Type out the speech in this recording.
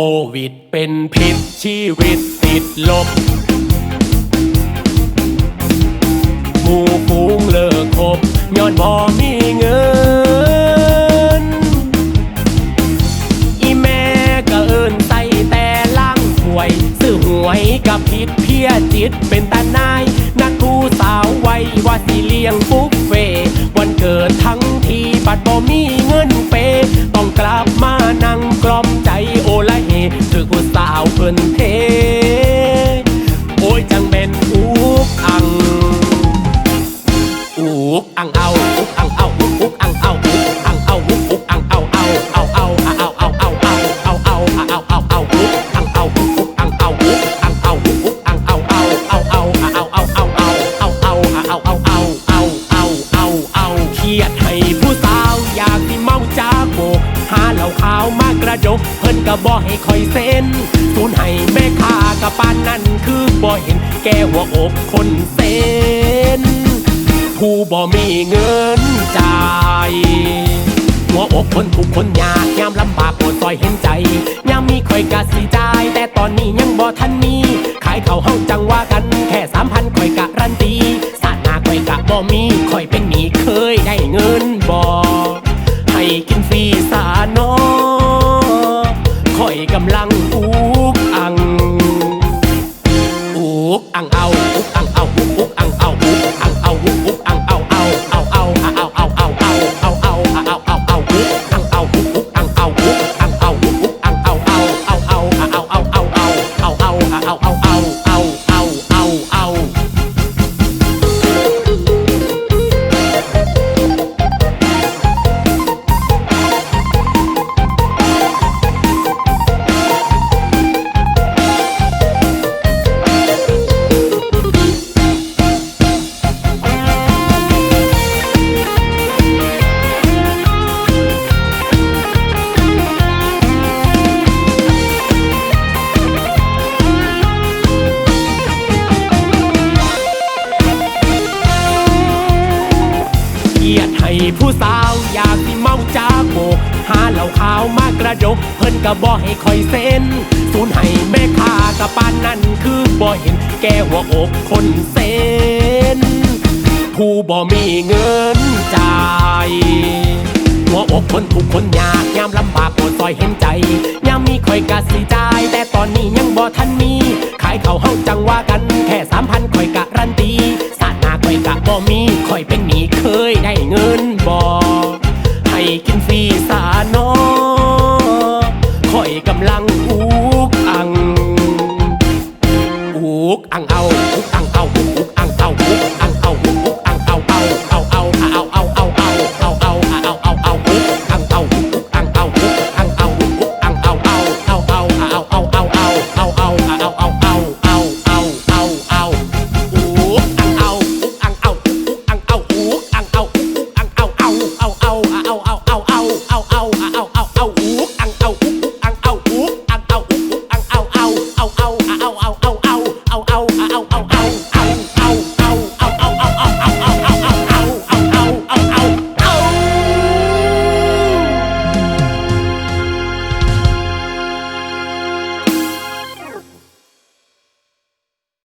ควิดเป็นพิษชีวิตติดลบ หมู่ฟูงเลิกคบย้อนบ่มีเงิน อีแม่ก็เอินใส่แต่ล่างหวย ซื้อหวยกับพิษเพียจิตเป็นตัน นเท โอ้ยจังเป็นอุกอังอุกอังเอาอุกอัง นให้แม่ค้ากับปานนั่นคือบ่เห็น แกหัวอกคนเส้นผู้บ่มีเงินจ่ายหัวอกคนทุกคนยากยามลำบากปรดซอยเห็นใจยามมีคอยกะสิจ่าย แต่ตอนนี้ยังบ่ทันมีขายเขาวเฮาจังว่ากัน แค่สามพันคอยกะรันตีสาดหนาคอยกะบ่มี ăn ผู้สาวอยากที่เมาจากโบก หาเหล้าขาวมากระดก เพิ่นก็บ่ให้คอยเส้นสูนให้แม่ค้ากับปานนั่นคือบ่เห็น แกหัวอกคนเส้น ผู้บ่มีเงินจ่ายหัวอกคนทุกคนยากยามลำบากปรดซอยเห็นใจยามมีคอยกะสิจ่ายแต่ตอนนี้ยังบ่ทันมี ขายเขาวเฮาจังว่ากัน มีคอยเป็นหนี้เคยได้เงินบ่ au, au, au.